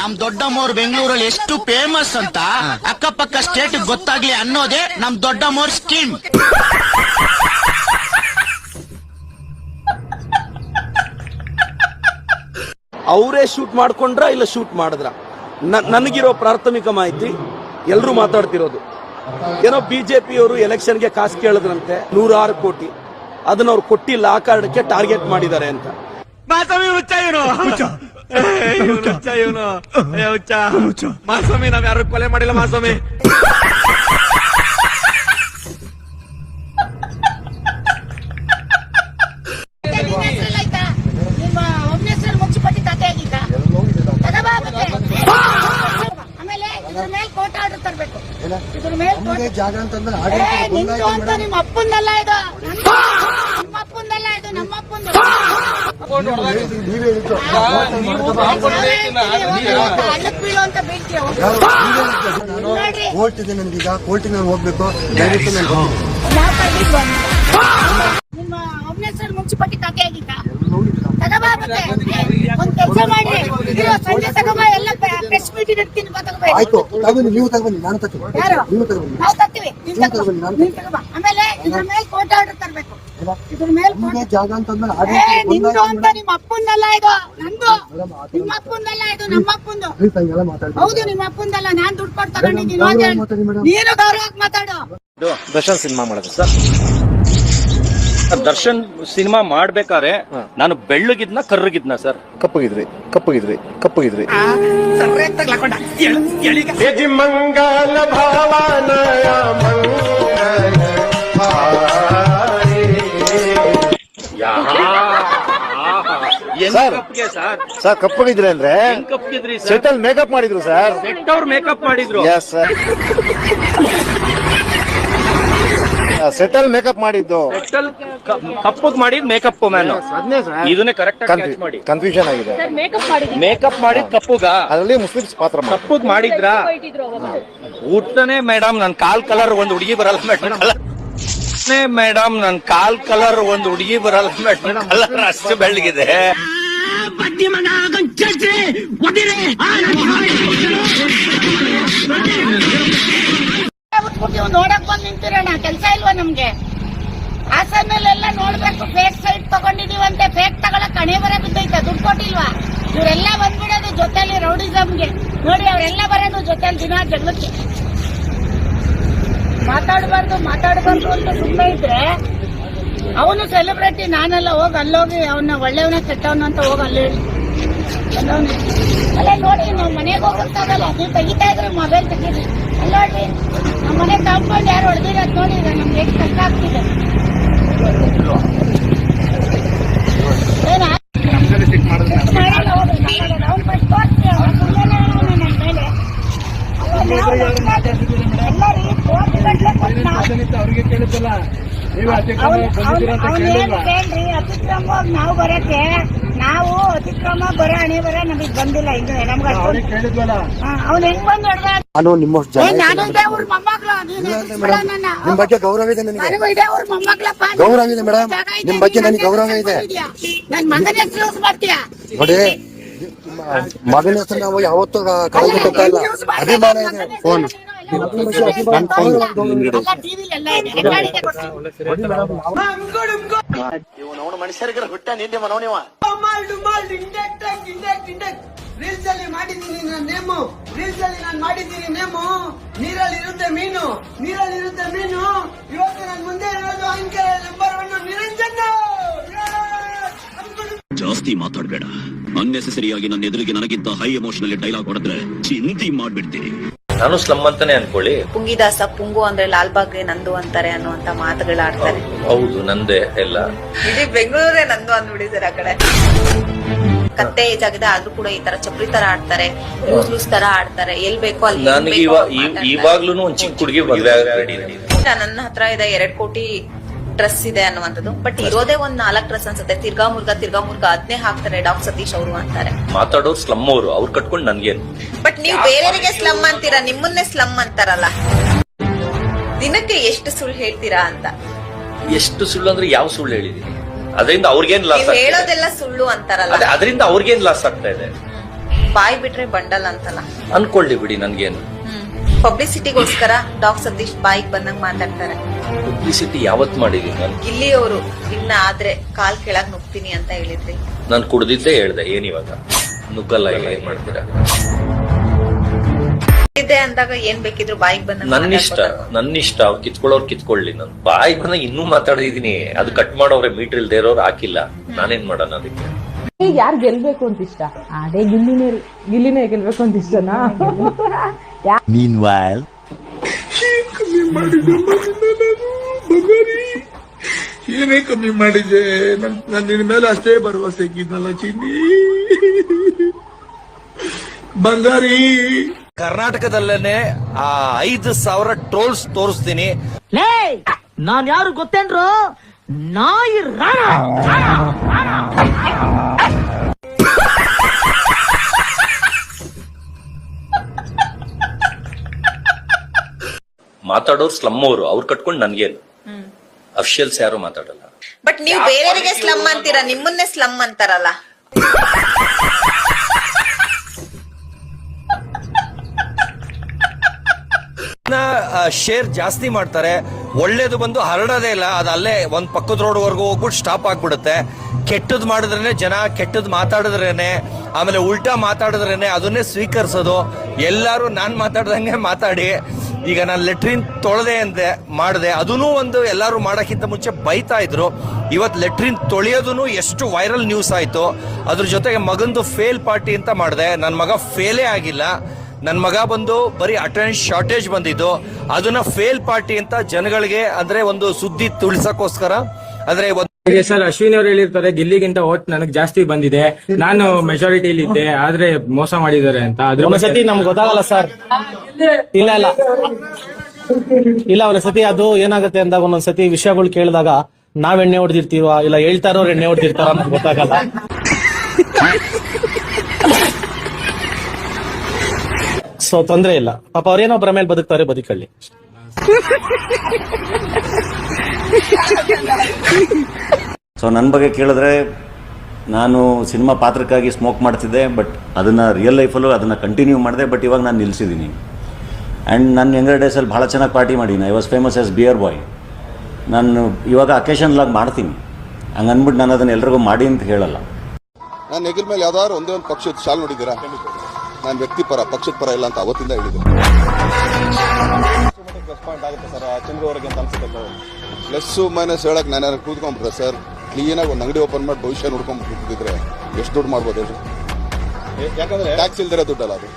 ನಮ್ ದೊಡ್ಡಮ್ಮವ್ರು ಬೆಂಗಳೂರಲ್ಲಿ ಎಷ್ಟು ಫೇಮಸ್ ಅಂತ ಅಕ್ಕಪಕ್ಕ ಸ್ಟೇಟ್ ಗೊತ್ತಾಗ್ಲಿ ಅನ್ನೋದೇ ನಮ್ ದೊಡ್ಡಮ್ಮವ್ರ ಸ್ಕೀಮ್ ಅವರೇ ಶೂಟ್ ಮಾಡ್ಕೊಂಡ್ರ ಇಲ್ಲ ಶೂಟ್ ಮಾಡಿದ್ರ? ನನಗಿರೋ ಪ್ರಾಥಮಿಕ ಮಾಹಿತಿ ಎಲ್ಲರೂ ಮಾತಾಡ್ತಿರೋದು. ಏನೋ ಬಿಜೆಪಿಯವರು ಎಲೆಕ್ಷನ್ಗೆ ಕಾಸು ಕೇಳಿದ್ರಂತೆ ನೂರಾರು ಕೋಟಿ. ಅದನ್ನ ಅವ್ರು ಕೊಟ್ಟಿಲ್ಲ ಆ ಕಾರಣಕ್ಕೆ ಟಾರ್ಗೆಟ್ ಮಾಡಿದ್ದಾರೆ ಅಂತ. ಮಾಸಮಿ ಹುಚ್ಚ ಇವನು. ಹುಚ್ಚ ಇವನು. ಹುಚ್ಚ ಮಾಸಮಿ ನಾವ್ ಯಾರು ಕೊಲೆ ಮಾಡಿಲ್ಲ ಮಾಸ್ವಾಮಿ? ಜಾಗ ಅಂತಂದ್ರೆ ನಿಮ್ಮ ಅಪ್ಪಂದಲ್ಲ ಇದು. ನಮ್ಮ ನಿಮ್ಮ ಅಪ್ಪಂದಲ್ಲ. ಇದು ನಮ್ಮ ಅಪ್ಪಂದು ಕೋರ್ಟ್ ಇದೆ ನನ್ಗೀಗ ಕೋರ್ಟಿಗೆ ನಾನು ಹೋಗ್ಬೇಕು. ಡೈರೆಕ್ಟ್ ನಾನು ಹೋಗ್ತೀನಿ. ಮಾತಾಡಿದ್ವಾ ನಿಮ್ಮ ಅವನೇಶ್ವರ ಮುನ್ಸಿಪಾಲಿಟಿ ಖಾತೆ ಆಗಿದ್ದ? ತಗಬಾ ಮತ್ತೆ. ಒಂದ್ ಕೆಲಸ ಮಾಡಿ ಇದು ಸಂಜೆ ತಗಬಾ ಎಲ್ಲ ಪ್ರೆಸ್ ಮೀಟ್ ಇಡ್ತೀನಿ ಆಯ್ತು ತಗೊಂಡು ನೀವು ತಗೊಂಡು ನಾನು ತಗೊಂಡು ಯಾರು? ನೀವು ತಗೊಂಡು ನಾವು ತರ್ತೀವಿ. ನೀನ್ ನೀನ್ ತಗೊಂಡು ನಾನು ನೀನ್ ಬಾ. ಆಮೇಲೆ ಇದ್ರ ಮೇಲೆ ಕೋರ್ಟ್ ಆರ್ಡರ್ ತರ್ಬೇಕು. ಇದ್ರ ಮೇಲೆ ನಿಮ್ಗೆ ಜಾಗ ಅಂತಂದ್ರೆ ಏ ನಿಂದು ಅಂತ ನಿಮ್ಮ ಅಪ್ಪಂದಲ್ಲ ಇದು ನಂದು. ನಿಮ್ಮ ಅಪ್ಪಂದಲ್ಲ ಇದು ನಮ್ಮ ಅಪ್ಪಂದು. ಹಂಗೆಲ್ಲ ಮಾತಾಡ್ತೀನಿ ಹೌದು ನಿಮ್ಮ ಅಪ್ಪಂದಲ್ಲ ನಾನ್ ದುಡ್ಡು ಕೊಟ್ಟು ತಗೊಂಡಿದ್ದೀನಿ. ಗೌರವ ಅಂತ ಹೇಳು. ಮೇಡಮ್. ನೀನು ಗೌರವಕ್ಕೆ ಮಾತಾಡು. ದರ್ಶನ್ ಸಿನಿಮಾ ಮಾಡೋದು. ಸರ್ ದರ್ಶನ್ ಸಿನಿಮಾ ಮಾಡ್ಬೇಕಾದ್ರೆ ನಾನು ಬೆಳ್ಳಗಿದ್ನ ಕರ್ರಗಿದ್ನ ಸರ್. ಕಪ್ಪಗಿದ್ರಿ ಕಪ್ಪಗಿದ್ರಿ ಕಪ್ಪಗಿದ್ರಿ. ಮಂಗಲ ಭಾವನಯ. Sir sir. ಸರ್ ಕಪ್ಪಗಿದ್ರಿ ಅಂದ್ರೆ ಹೆಂಗ್ ಕಪ್ಪಿದ್ರಿ ಸರ್? ಸೆಟಲ್ ಮೇಕಪ್ ಮಾಡಿದ್ರು ಸರ್. ಸೆಟ್ ಅವ್ರು ಮೇಕಪ್ ಮಾಡಿದ್ರು. ಎಸ್ ಸರ್ ಸೆಟಲ್ ಮೇಕಪ್ ಮಾಡಿದ್ದು. ಸೆಟ್ಟಲ್ ಕಪ್ಪಗ್ ಮಾಡಿದ್ ಮೇಕಪ್ ಮ್ಯಾನ್ ಇದನ್ನೇ ಕರೆಕ್ಟ್ ಕ್ಯಾಚ್ ಮಾಡಿ. ಕನ್ಫ್ಯೂಷನ್ ಆಗಿದೆ. ಮೇಕಪ್ ಮಾಡಿದ್ ಕಪ್ಪುಗ? ಅದರಲ್ಲಿ ಮುಸ್ಲಿಮ್ಸ್ ಪಾತ್ರ ಮಾಡಿ ಕಪ್ಪಗ್ ಮಾಡಿದ್ರ? ಊಟನೇ ಮೇಡಮ್ ನನ್ ಕಾಲ್ ಕಲರ್ ಒಂದ್ ಹುಡುಗಿ ಬರಲ್ಲ ಮೇಡಮ್ ಮೇಡಮ್ ನನ್ ಕಾಲ್ ಕಲರ್ ಒಂದು ಹುಡುಗಿ ಬರಲ್ಲ ಮೇಡಮ್ ಕಲರ್ ಅಷ್ಟು ಬೆಳ್ಳಗಿದೆ. ನೋಡಕ್ ಬಂದ್ ನಿಂತಿರೋಣ ಕೆಲ್ಸ ಇಲ್ವಾ ನಮ್ಗೆ? ಹಾಸನಲ್ಲೆಲ್ಲ ನೋಡ್ಬೇಕು ಫೇಕ್ ಸೈಟ್ ತಗೊಂಡಿದೀವಂತೆ ಫೇಕ್ ತಗೊಳಕ್ ಕಣೆ ಬರ ಬಿದ್ದೈತೆ ದುಡ್ಡು ಕೊಟ್ಟಿಲ್ವಾ? ಇವರೆಲ್ಲ ಬಂದ್ಬಿಡೋದು ಜೊತೆಲಿ ರೌಡಿಸಮ್ಗೆ. ನೋಡಿ ಅವರೆಲ್ಲ ಬರೋದು ಜೊತೆಲಿ ದಿನ ಜಗಳಕ್ಕೆ ಮಾತಾಡಬಾರ್ದು ಮಾತಾಡಬಾರ್ದು ಅಂತ ಸುಮ್ಮನೆ ಇದ್ರೆ ಅವನು ಸೆಲೆಬ್ರಿಟಿ ನಾನೆಲ್ಲ, ಹೋಗಿ ಅಲ್ಲೋಗಿ ಅವನ್ನ ಒಳ್ಳೆಯವನ, ಕೆಟ್ಟವನ ಅಂತ ಹೋಗಿ ಅಲ್ಲಿ ಅಲ್ಲ, ನೋಡಿ, ನಾವು ಮನೆಗೆ ಹೋಗೋಕ್ಕಾಗಲ್ಲ. ನೀವು ತೆಗಿತಾ ಇದ್ರೆ ಮೊಬೈಲ್ ತೆಗೀರಿ. ಅಲ್ಲ ನಮ್ಮ ಮನೆ ಕಾಂಪೌಂಡ್ ಯಾರು ಹೊಡೆದಿರೋದು ನೋಡಿ ನಮ್ಗೆ ಎಷ್ಟು ಕಷ್ಟ ಆಗ್ತಿದೆ ಏನ? ಮಾಡಲ್ಲ ಹೋಗ್ರಿ, ಮಾಡಲ್ಲ. ಅವ್ನ್ first ತೋರ್ಸಿ, ಅವ್ನ್ ಸುಮ್ನೆನೇ ಅವ್ನು ನನ್ ಮೇಲೆ. ಅಲ್ಲ, ನಾವು ಎಲ್ಲ ರೀ, ಕೋಟಿ ಗಟ್ಲೆ ಕೊಟ್ಟು ಅವ್ರಿಗೆ ಕೇಳಿದ್ದಲ್ಲ. ಅತಿಕ್ರಮವಾಗಿ ನಾವು ಬರಕ್ಕೆ ನಾವು ಅತಿಕ್ರಮ ಬರ ಹಣೆ ಬರ ನಮಗ್ ಬಂದಿಲ್ಲ ನಮ್ಗೆ ಅವ್ನು ಹೆಂಗ್ ಬಂದ್ ಹೊಡೆದ ನಾನು ನಿಮ್ಮ. ನಿಮ್ ಬಗ್ಗೆ ಗೌರವ ಇದೆ ನನಗೆ. ಗೌರವ ಇದೆ ಮೇಡಮ್. ನಿಮ್ ಬಗ್ಗೆ ನೀನ್ ನನಗೆ ಗೌರವ ಇದೆ. ನನ್ ಮಗನ ಹೆಸರು ಯೂಸ್ ನೋಡಿ ಮಗನ ಹೆಸರು ನಾವು ಯಾವತ್ತೂ ಇಲ್ಲ ಅಭಿಮಾನ ಇದೆ. ಫೋನ್. ನನ್ನ. ಅವನು ಮನುಷ್ಯರಿಗೆ ಹುಟ್ಟ ನಿಂದೆ ಮನೋನಿವ ರೀಲ್ಸ್ ಅಲ್ಲಿ ಮಾಡಿದ್ದೀನಿ ನಾನು ನೇಮು ರೀಲ್ಸ್ ಅಲ್ಲಿ ನಾನು ಮಾಡಿದ್ದೀನಿ ನೇಮು ನೀರಲ್ಲಿ ಇರುತ್ತೆ ಮೀನು ನೀರಲ್ಲಿ ಇರುತ್ತೆ ಮೀನು ಇವತ್ತು ನನ್ನ ಮುಂದೆ ಇರೋದು ಅಂಕೆ ನಂಬರ್ ಒನ್ ನಿರಂಜನ್ ಜಾಸ್ತಿ ಮಾತಾಡ್ಬೇಡ ಅನ್ನೆಸೆಸರಿಯಾಗಿ ನನ್ನ ಎದುರಿಗೆ ನನಗಿಂತ ಹೈ ಎಮೋಷನಲ್ ಡೈಲಾಗ್ ಹೊಡೆದ್ರೆ ಚಿಂತಿ ಮಾಡ್ಬಿಡ್ತೀನಿ ನಾನು ಸ್ಲಮ್ ಅಂತಾನೆ ಅನ್ಕೊಳ್ಳಿ. ಪುಂಗಿದಾಸ ಪುಂಗು ಅಂದ್ರೆ ಲಾಲ್ಬಾಗ್ ನಂದು ಅಂತಾರೆ ಅನ್ನುವಂತ ಮಾತುಗಳಾಡ್ತಾರೆ ಹೌದು ನಂದೇ ಎಲ್ಲ. ಇಡೀ ಬೆಂಗಳೂರೇ ನಂದು ಅಂದ್ಬಿಟ್ಟಿದ್ದಾರೆ ಆ ಕಡೆ. ಕತ್ತೆ ಜಾಗದ ಆಗಿದೆ ಆದ್ರೂ ಕೂಡ ಈ ತರ ಚಪ್ರಿ ತರ ಆಡ್ತಾರೆ ಲೂಸ್ ಲೂಸ್ ತರ ಆಡ್ತಾರೆ ಎಲ್ ಬೇಕೋ ಅಲ್ಲಿ ನನಗೆ ಇವಾಗ್ಲೂ ಒಂದ್ ಚಿಕ್ಕ ಹುಡುಗಿ ಮದುವೆ ನನ್ನ ಹತ್ರ ಇದೆ ಎರಡ್ ಕೋಟಿ ಡ್ರೆಸ್ ಇದೆ ಅನ್ನುವಂಥದ್ದು. ಬಟ್ ಇರೋದೇ ಒಂದ್ ನಾಲ್ಕ್ ಡ್ರೆಸ್ ಅನ್ಸುತ್ತೆ. ತಿರ್ಗಾ ಮುರ್ಗ ತಿರ್ಗಾ ಮುರ್ಗ ಅದ್ನೇ ಹಾಕ್ತಾರೆ ಡಾಕ್ ಸತೀಶ್ ಅವರು ಅಂತಾರೆ. ಮಾತಾಡೋರು ಸ್ಲಮ್ ಅವರು. ಅವ್ರು ಕಟ್ಕೊಂಡು ನನ್ಗೇನು? ಬಟ್ ನೀವು ಬೇರೆಯವರಿಗೆ ಸ್ಲಮ್ ಅಂತೀರಾ? ನಿಮ್ಮನ್ನೇ ಸ್ಲಮ್ ಅಂತಾರಲ್ಲ. ದಿನಕ್ಕೆ ಎಷ್ಟು ಸುಳ್ಳು ಹೇಳ್ತೀರಾ ಅಂತ. ಎಷ್ಟು ಸುಳ್ಳು ಅಂದ್ರೆ ಯಾವ ಸುಳ್ಳು ಹೇಳಿದೀನಿ? ಅದರಿಂದ ಅವ್ರಿಗೇನ್ ಲಾಸ್ ನೀವು ಹೇಳೋದೆಲ್ಲ ಸುಳ್ಳು ಅಂತಾರಲ್ಲ. ಅದೇ ಅದರಿಂದ ಅವ್ರಿಗೇನ್ ಲಾಸ್ ಆಗ್ತಾ ಇದೆ? ಬಾಯ್ ಬಿಟ್ರೆ ಬಂಡಲ್ ಅಂತಲ್ಲ. ಅನ್ಕೊಳ್ಳಿ ಬಿಡಿ ನನ್ಗೇನು. ಪಬ್ಲಿಸಿಟಿಗೋಸ್ಕರ ಡಾಕ್ ಸತೀಶ್ ಬಾಯಿಗೆ ಬಂದಂಗ್ ಮಾತಾಡ್ತಾರೆ. ಪಬ್ಲಿಸಿಟಿ ಯಾವತ್ ಮಾಡಿದೀನಿ ನಾನು ಗಿಲ್ಲಿ ಅವರು ಇನ್ನ ಆದ್ರೆ ಕಾಲ್ ಕೆಳಗ್ ನುಗ್ತೀನಿ ಅಂತ ಹೇಳಿದ್ರಿ. ನಾನು ಕುಡ್ದಿದ್ದೆ ಹೇಳ್ದೆ ಏನಿವಾಗ ನುಗ್ಗಲ್ಲ ಇಲ್ಲ ಏನ್ ಮಾಡ್ತೀರಾ? ಇದೆ ಅಂದಾಗ ಏನ್ ಬೇಕಿದ್ರು ಬಾಯಿಗೆ ಬಂದಂಗ್ ನನ್ನಿಷ್ಟ ನನ್ನಿಷ್ಟ ಅವ್ರು ಕಿತ್ಕೊಳ್ಳೋರು ಕಿತ್ಕೊಳ್ಳಿ ನಾನು. ಬಾಯಿ ಬಂದಾಗ ಇನ್ನೂ ಮಾತಾಡಿದೀನಿ ಅದು ಕಟ್ ಮಾಡೋರೆ ಮೀಟರ್ ಇಲ್ದೇ ಇರೋರು ಹಾಕಿಲ್ಲ. ನಾನೇನ್ ಮಾಡೋಣ ಅದಕ್ಕೆ? ಯಾರು ಗೆಲ್ಬೇಕು ಅಂತ ಇಷ್ಟ? ಅದೇ ಗಿಲ್ಲಿನೇ ಗಿಲ್ಲಿನೇ ಗೆಲ್ಬೇಕು ಅಂತ ಇಷ್ಟನಾ? ಏನೇ ಕಮ್ಮಿ ಮಾಡಿದೆ? ನನ್ನ ನನ್ ನಿನ್ ಮೇಲೆ ಅಷ್ಟೇ ಭರವಸೆ ಇದ್ನಲ್ಲ ಚಿನ್ನಿ. ಬಂಗಾರಿ. ಕರ್ನಾಟಕದಲ್ಲೇನೆ ಆ ಐದು ಸಾವಿರ ಟ್ರೋಲ್ಸ್ ತೋರಿಸ್ತೀನಿ. ಲೇ ನಾನ್ ಯಾರು ಗೊತ್ತೇನ್ರು? ನಾಯಿ ರಾಣ. ಮಾತಾಡೋರು ಸ್ಲಮ್ ಅವರು. ಅವ್ರು ಕಟ್ಕೊಂಡು ನನ್ಗೇನು. ಅಫಿಷಿಯಲ್ಸ್ ಯಾರು ಮಾತಾಡಲ್ಲ. ಬಟ್ ನೀವು ಬೇರೆಯವರಿಗೆ ಸ್ಲಮ್ ಅಂತೀರಾ? ನಿಮ್ಮನ್ನೇ ಸ್ಲಮ್ ಅಂತಾರಲ್ಲ. ಶೇರ್ ಜಾಸ್ತಿ ಮಾಡ್ತಾರೆ. ಒಳ್ಳೇದು ಬಂದು ಹರಡೋದೇ ಇಲ್ಲ. ಅದು ಅಲ್ಲೇ ಒಂದ್ ಪಕ್ಕದ ರೋಡ್ ವರ್ಗು ಹೋಗ್ಬಿಟ್ಟು ಸ್ಟಾಪ್ ಆಗ್ಬಿಡುತ್ತೆ. ಕೆಟ್ಟದ್ ಮಾಡಿದ್ರೇನೆ ಜನ ಕೆಟ್ಟದ್ ಮಾತಾಡಿದ್ರೇನೆ ಆಮೇಲೆ ಉಲ್ಟಾ ಮಾತಾಡಿದ್ರೇನೆ ಅದನ್ನೇ ಸ್ವೀಕರಿಸೋದು. ಎಲ್ಲಾರು ನಾನ್ ಮಾತಾಡ್ದಂಗೆ ಮಾತಾಡಿ. ಈಗ ನಾನು ಲೆಟ್ರಿನ್ ತೊಳೆದೆ ಅಂದೆ, ಮಾಡಿದೆ ಅದೂ ಒಂದು ಎಲ್ಲರೂ ಮಾಡೋಕ್ಕಿಂತ ಮುಂಚೆ ಬೈತಾ ಇದ್ರು. ಇವತ್ತು ಲೆಟ್ರಿನ್ ತೊಳೆಯೋದೂ ಎಷ್ಟು ವೈರಲ್ ನ್ಯೂಸ್ ಆಯಿತು. ಅದ್ರ ಜೊತೆಗೆ ಮಗಂದು ಫೇಲ್ ಪಾರ್ಟಿ ಅಂತ ಮಾಡಿದೆ. ನನ್ನ ಮಗ ಫೇಲೇ ಆಗಿಲ್ಲ. ನನ್ನ ಮಗ ಬಂದು ಬರೀ ಅಟೆಂಡ್ ಶಾರ್ಟೇಜ್ ಬಂದಿದ್ದು. ಅದನ್ನ ಫೇಲ್ ಪಾರ್ಟಿ ಅಂತ ಜನಗಳಿಗೆ ಅಂದರೆ ಒಂದು ಸುದ್ದಿ ತುಳಿಸೋಕ್ಕೋಸ್ಕರ. ಅಂದರೆ ಒಂದು ಸರ್ ಅಶ್ವಿನಿ ಅವ್ರು ಹೇಳಿರ್ತಾರೆ ಗಿಲ್ಲಿಗಿಂತ ಓಟ್ ನನಗೆ ಜಾಸ್ತಿ ಬಂದಿದೆ. ನಾನು ಮೆಜಾರಿಟಿಲಿ ಇದ್ದೆ ಆದ್ರೆ ಮೋಸ ಮಾಡಿದ್ದಾರೆ ಅಂತ. ಅದ್ರ ಬಗ್ಗೆ- ಸತಿ ನಮ್ಗೆ ಗೊತ್ತಾಗಲ್ಲ ಸರ್. ಇಲ್ಲ ಇಲ್ಲ. ಇಲ್ಲ ಒಂದ್ ಸತಿ ಅದು ಏನಾಗುತ್ತೆ ಅಂದಾಗ ಒಂದೊಂದ್ ಸತಿ ವಿಷಯಗಳು ಕೇಳಿದಾಗ ನಾವ್ ಎಣ್ಣೆ ಹೊಡೆದಿರ್ತೀವ ಇಲ್ಲ ಹೇಳ್ತಾ ಇರೋರು ಎಣ್ಣೆ ಹೊಡೆದಿರ್ತಾರ ಅಂತ ಗೊತ್ತಾಗಲ್ಲ. ಸೊ ತೊಂದ್ರೆ ಇಲ್ಲ. ಪಾಪ ಅವ್ರೇನೋ ಒಬ್ಬರ ಮೇಲೆ ಬದುಕ್ತಾರೆ ಬದುಕಳ್ಳಿ. ಸೊ ನನ್ನ ಬಗ್ಗೆ ಕೇಳಿದ್ರೆ ನಾನು ಸಿನಿಮಾ ಪಾತ್ರಕ್ಕಾಗಿ ಸ್ಮೋಕ್ ಮಾಡ್ತಿದ್ದೆ ಬಟ್ ಅದನ್ನು ರಿಯಲ್ ಲೈಫಲ್ಲೂ ಅದನ್ನು ಕಂಟಿನ್ಯೂ ಮಾಡಿದೆ ಬಟ್ ಇವಾಗ ನಾನು ನಿಲ್ಲಿಸಿದ್ದೀನಿ ಆ್ಯಂಡ್ ನನ್ನ ಯಂಗರ್ ಡೇಸಲ್ಲಿ ಭಾಳ ಚೆನ್ನಾಗಿ ಪಾರ್ಟಿ ಮಾಡೀನಿ. I was famous as beer boy ನಾನು ಇವಾಗ ಅಕೇಶನ್ಲಾಗಿ ಮಾಡ್ತೀನಿ. ಹಂಗೆ ಅಂದ್ಬಿಟ್ಟು ನಾನು ಅದನ್ನು ಎಲ್ರಿಗೂ ಮಾಡಿ ಅಂತ ಹೇಳಲ್ಲ. ನಾನು ನೆಗಲ್ ಮೇಲೆ ಯಾವ್ದಾದ್ರು ಒಂದೇ ಒಂದು ಪಕ್ಷದ ಶಾಲ್ ನೋಡಿದ್ದೀರಾ? ನಾನು ವ್ಯಕ್ತಿ ಪರ ಪಕ್ಷದ ಪರ ಇಲ್ಲ ಅಂತ ಅವತ್ತಿಂದ ಹೇಳಿದ್ದೆ. ಪ್ಲಸ್ಸು ಮೈನಸ್ ಹೇಳಕ್ ನಾನು ಕೂತ್ಕೊಂಡ್ಬಿಟ್ರೆ ಸರ್ ಕ್ಲೀನಾಗಿ ಒಂದು ಅಂಗಡಿ ಓಪನ್ ಮಾಡಿ ಭವಿಷ್ಯ ನೋಡ್ಕೊಂಡು ಕೂತಿದ್ರೆ ಎಷ್ಟು ದುಡ್ಡು ಮಾಡ್ಬೋದು ಹೇಳಿ? ಯಾಕಂದರೆ ಟ್ಯಾಕ್ಸ್ ಇಲ್ದಿರೋ ದುಡ್ಡಲ್ಲ ಅದು.